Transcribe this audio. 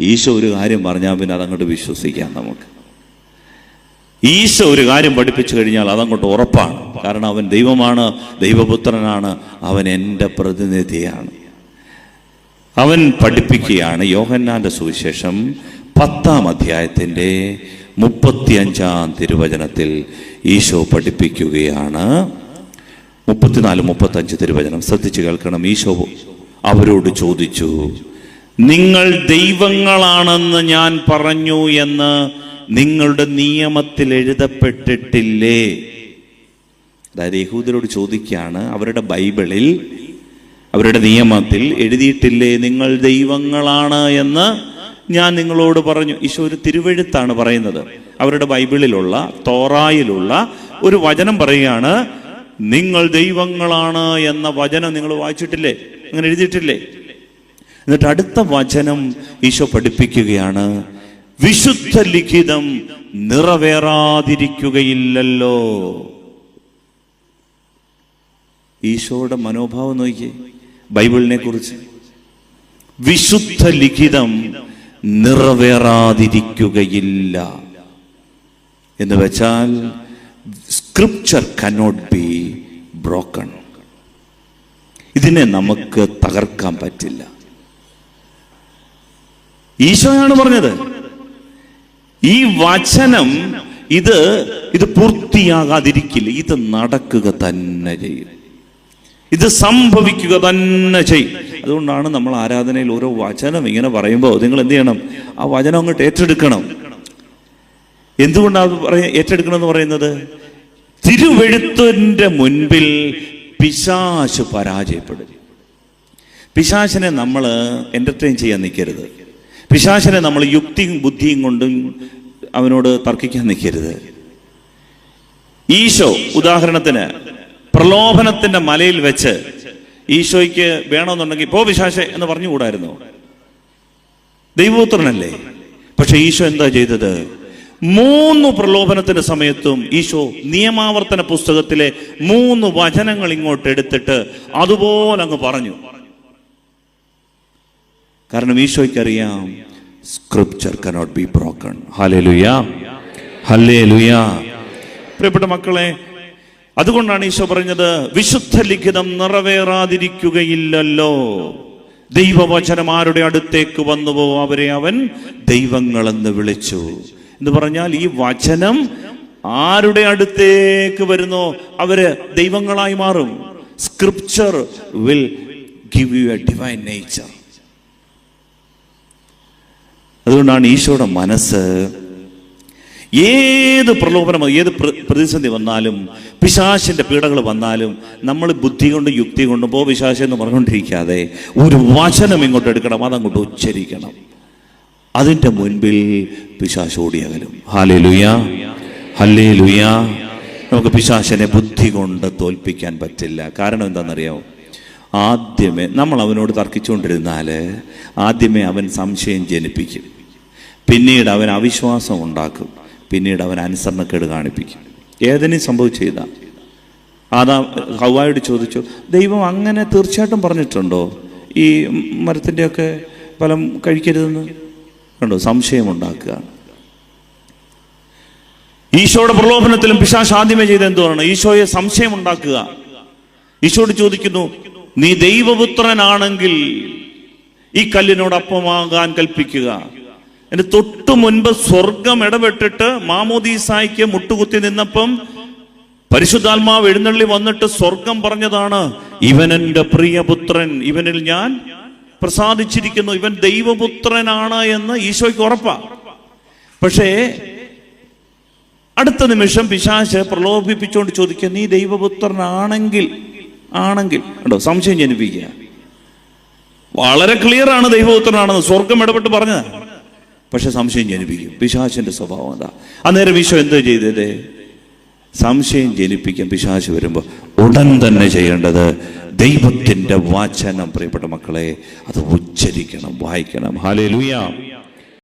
ഈശോ ഒരു കാര്യം പറഞ്ഞാൽ പിന്നെ അതങ്ങോട്ട് വിശ്വസിക്കാം നമുക്ക്. ഈശോ ഒരു കാര്യം പഠിപ്പിച്ചു കഴിഞ്ഞാൽ അതങ്ങോട്ട് ഉറപ്പാണ്. കാരണം അവൻ ദൈവമാണ് ദൈവപുത്രനാണ് അവൻ എന്റെ പ്രതിനിധിയാണ്. അവൻ പഠിപ്പിക്കുകയാണ് യോഹന്നാന്റെ സുവിശേഷം പത്താം അധ്യായത്തിന്റെ മുപ്പത്തിയഞ്ചാം തിരുവചനത്തിൽ ഈശോ പഠിപ്പിക്കുകയാണ്. മുപ്പത്തിനാല് മുപ്പത്തഞ്ച് തിരുവചനം ശ്രദ്ധിച്ചു കേൾക്കണം. ഈശോ അവരോട് ചോദിച്ചു നിങ്ങൾ ദൈവങ്ങളാണെന്ന് ഞാൻ പറഞ്ഞു എന്ന് നിങ്ങളുടെ നിയമത്തിൽ എഴുതപ്പെട്ടിട്ടില്ലേ? അതായത് യഹൂദരോട് ചോദിക്കുകയാണ് അവരുടെ ബൈബിളിൽ അവരുടെ നിയമത്തിൽ എഴുതിയിട്ടില്ലേ നിങ്ങൾ ദൈവങ്ങളാണ് എന്ന് ഞാൻ നിങ്ങളോട് പറഞ്ഞു. ഈശോ ഒരു തിരുവഴുത്താണ് പറയുന്നത്. അവരുടെ ബൈബിളിലുള്ള തോറായിലുള്ള ഒരു വചനം പറയുകയാണ് നിങ്ങൾ ദൈവങ്ങളാണ് എന്ന വചനം നിങ്ങൾ വായിച്ചിട്ടില്ലേ? അങ്ങനെ എഴുതിയിട്ടില്ലേ? എന്നിട്ട് അടുത്ത വചനം ഈശോ പഠിപ്പിക്കുകയാണ്. വിശുദ്ധ ലിഖിതം നിറവേറാതിരിക്കുകയില്ലല്ലോ. ഈശോയുടെ മനോഭാവം നോക്കിയേ ബൈബിളിനെ കുറിച്ച് വിശുദ്ധ ലിഖിതം നിറവേറാതിരിക്കുകയില്ല. എന്ന് വെച്ചാൽ സ്ക്രിപ്ചർ കനോട്ട് ബി ബ്രോക്കൺ. ഇതിനെ നമുക്ക് തകർക്കാൻ പറ്റില്ല. ഈശോയാണ് പറഞ്ഞത്. ഈ വചനം ഇത് ഇത് പൂർത്തിയാകാതിരിക്കില്ല. ഇത് നടക്കുക തന്നെ ചെയ്യും. ഇത് സംഭവിക്കുക തന്നെ ചെയ്യും. അതുകൊണ്ടാണ് നമ്മൾ ആരാധനയിൽ ഓരോ വചനം ഇങ്ങനെ പറയുമ്പോൾ നിങ്ങൾ എന്ത് ചെയ്യണം? ആ വചനം അങ്ങോട്ട് ഏറ്റെടുക്കണം. എന്തുകൊണ്ടാണ് പറയ ഏറ്റെടുക്കണം എന്ന് പറയുന്നത്? തിരുവെഴുത്തിന്റെ മുൻപിൽ പിശാശ് പരാജയപ്പെടും. പിശാശിനെ നമ്മൾ എന്റർടൈൻ ചെയ്യാൻ നിൽക്കരുത്. പിശാശിനെ നമ്മൾ യുക്തിയും ബുദ്ധിയും കൊണ്ടും അവനോട് തർക്കിക്കാൻ നിൽക്കരുത്. ഈശോ ഉദാഹരണത്തിന് പ്രലോഭനത്തിന്റെ മലയിൽ വെച്ച് ഈശോയ്ക്ക് വേണമെന്നുണ്ടെങ്കിൽ പോ പിശാശെ എന്ന് പറഞ്ഞുകൂടായിരുന്നു. ദൈവപുത്രനല്ലേ? പക്ഷെ ഈശോ എന്താ ചെയ്തത്? മൂന്ന് പ്രലോഭനത്തിന്റെ സമയത്തും ഈശോ നിയമാവർത്തന പുസ്തകത്തിലെ മൂന്ന് വചനങ്ങൾ ഇങ്ങോട്ട് എടുത്തിട്ട് അതുപോലെ അങ്ങ് പറഞ്ഞു. കാരണം ഈശോയ്ക്ക് അറിയാം സ്ക്രിപ്ചർ കനോട്ട് ബി ബ്രോക്കൺ ഹലേ ലുയാ ഹലേ ലുയാ പ്രിയപ്പെട്ട മക്കളെ അതുകൊണ്ടാണ് ഈശോ പറഞ്ഞത് വിശുദ്ധ ലിഖിതം നിറവേറാതിരിക്കുകയില്ലല്ലോ. ദൈവവചനം ആരുടെ അടുത്തേക്ക് വന്നുവോ അവരെ അവൻ ദൈവങ്ങളെന്ന് വിളിച്ചു. എന്ന് പറഞ്ഞാൽ ഈ വചനം ആരുടെ അടുത്തേക്ക് വരുന്നോ? അവർ ദൈവങ്ങളായി മാറും. Scripture will give you a divine nature അതുകൊണ്ടാണ് ഈശോയുടെ മനസ്സ് ഏത് പ്രലോഭനം ഏത് പ്രതിസന്ധി വന്നാലും പിശാശിന്റെ പീഡകൾ വന്നാലും നമ്മൾ ബുദ്ധി കൊണ്ട് യുക്തി കൊണ്ടും പോ പിശാശ എന്ന് പറഞ്ഞുകൊണ്ടിരിക്കാതെ ഒരു വചനം ഇങ്ങോട്ട് എടുക്കണം അതങ്ങോട്ട് ഉച്ചരിക്കണം. അതിന്റെ മുൻപിൽ പിശാശ് ഓടിയകലും ഹാലേ ലുയാ ഹല്ലേ ലുയാ നമുക്ക് പിശാശനെ ബുദ്ധി കൊണ്ട് തോൽപ്പിക്കാൻ പറ്റില്ല. കാരണം എന്താണെന്നറിയാമോ ആദ്യമേ നമ്മൾ അവനോട് തർക്കിച്ചുകൊണ്ടിരുന്നാൽ ആദ്യമേ അവൻ സംശയം ജനിപ്പിക്കും. പിന്നീട് അവൻ അവിശ്വാസം ഉണ്ടാക്കും. പിന്നീട് അവൻ അനുസരണക്കേട് കാണിപ്പിക്കും. ഏതിനും ചെയ്ത? ആദാ ഹവായോട് ചോദിച്ചു ദൈവം അങ്ങനെ തീർച്ചയായിട്ടും പറഞ്ഞിട്ടുണ്ടോ? ഈ മരത്തിന്റെയൊക്കെ ഫലം കഴിക്കരുതെന്ന്? കണ്ടോ സംശയം ഉണ്ടാക്കുക ഈശോയുടെ പ്രലോഭനത്തിലും പിശാശ് ആദ്യമേ ചെയ്ത് എന്തുവാണ്? ഈശോയെ സംശയം ഉണ്ടാക്കുക. ഈശോട് ചോദിക്കുന്നു നീ ദൈവപുത്രനാണെങ്കിൽ ഈ കല്ലിനോട് അപ്പമാകാൻ കൽപ്പിക്കുക. എന്റെ തൊട്ടു മുൻപ് സ്വർഗം ഇടപെട്ടിട്ട് മാമോദീസായിക്ക് മുട്ടുകുത്തി നിന്നപ്പം പരിശുദ്ധാത്മാവ് എഴുന്നള്ളി വന്നിട്ട് സ്വർഗം പറഞ്ഞതാണ് ഇവൻ എന്റെ പ്രിയപുത്രൻ ഇവനിൽ ഞാൻ പ്രസാദിച്ചിരിക്കുന്നു ഇവൻ ദൈവപുത്രനാണ് എന്ന് ഈശോയ്ക്ക് ഉറപ്പാ. പക്ഷേ അടുത്ത നിമിഷം പിശാച് പ്രലോഭിപ്പിച്ചുകൊണ്ട് ചോദിക്കുക നീ ദൈവപുത്രനാണെങ്കിൽ ആണെങ്കിൽ ഉണ്ടോ സംശയം ജനിപ്പിക്കുക. വളരെ ക്ലിയർ ആണ് ദൈവപുത്രനാണെന്ന് സ്വർഗം ഇടപെട്ട് പറഞ്ഞത്. പക്ഷെ സംശയം ജനിപ്പിക്കും. പിശാശിന്റെ സ്വഭാവം എന്താ അന്നേരം ഈശോ എന്താ ചെയ്തത്? സംശയം ജനിപ്പിക്കാൻ പിശാശ് വരുമ്പോൾ ഉടൻ തന്നെ ചെയ്യേണ്ടത് ദൈവത്തിന്റെ വാചനം പ്രിയപ്പെട്ട മക്കളെ അത് ഉച്ചരിക്കണം വായിക്കണം. ഹാലേ